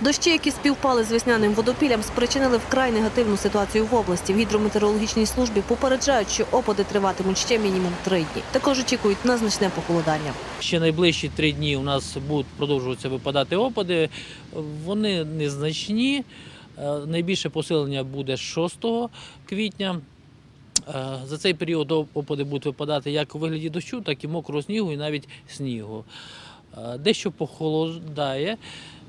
Дощі, які співпали з весняним водопіллям, спричинили вкрай негативну ситуацію в області. В гідрометеорологічній службі попереджають, що опади триватимуть ще мінімум три дні. Також очікують на значне похолодання. Ще найближчі три дні у нас будуть продовжуватися випадати опади. Вони незначні. Е, Найбільше посилення буде 6 квітня. Е, За цей період опади будуть випадати як у вигляді дощу, так і мокрого снігу, і навіть снігу. Е, Дещо похолодає.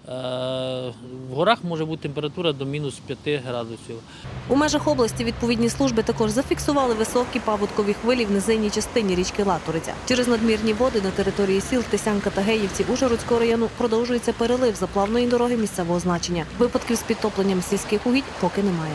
Е, В горах може бути температура до мінус 5 градусів. У межах області відповідні служби також зафіксували високі паводкові хвилі в низинній частині річки Латориця. Через надмірні води на території сіл Тисянка та Геївці Ужгородського району продовжується перелив заплавної дороги місцевого значення. Випадків з підтопленням сільських угідь поки немає.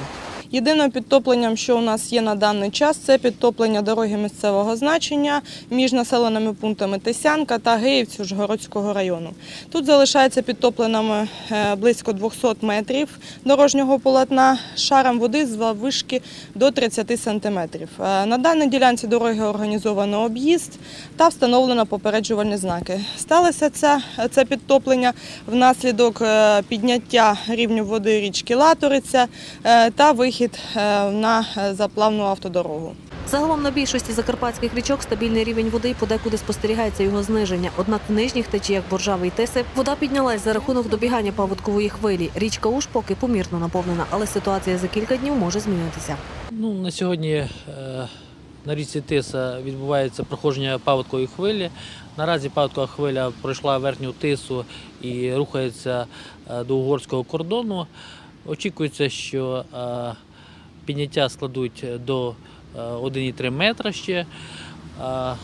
Єдиним підтопленням, що у нас є на даний час, це підтоплення дороги місцевого значення між населеними пунктами Тисянка та Геївці Ужгородського району. Тут залишається підтопленими е, близько 200 метрів дорожнього полотна шаром води з вишки до 30 сантиметрів. Е, На даній ділянці дороги організовано об'їзд та встановлено попереджувальні знаки. Сталося це, це підтоплення внаслідок е, підняття рівню води річки Латориця та вихід е, на заплавну автодорогу. Загалом на більшості закарпатських річок стабільний рівень води подекуди спостерігається його зниження. Однак в нижніх течіях Боржави і Тиси вода піднялась за рахунок добігання паводкової хвилі. Річка Уж поки помірно наповнена, але ситуація за кілька днів може змінитися. Ну, на сьогодні е, на річці Тиса відбувається проходження паводкової хвилі. Наразі паводкова хвиля пройшла верхню тису і рухається е, до угорського кордону. Очікується, що підняття складуть до е, 1,3 метра ще. Е,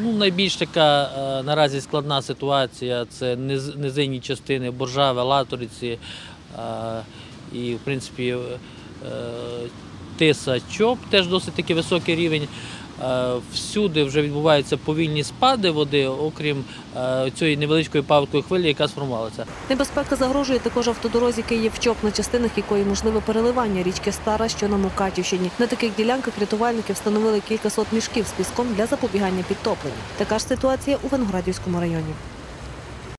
Ну, найбільш така е, наразі складна ситуація це низинні частини Боржави, Латориці е, і, в принципі, е, Тиса Чоп, теж досить таки високий рівень. Е, Всюди вже відбуваються повільні спади води, окрім е, цієї невеличкої паводкової хвилі, яка сформувалася. Небезпека загрожує також автодорозі Київ-Чоп, на частинах якої можливе переливання річки Стара, що на Мукачівщині. На таких ділянках рятувальники встановили кількасот мішків з піском для запобігання підтопленню. Така ж ситуація у Венградівському районі.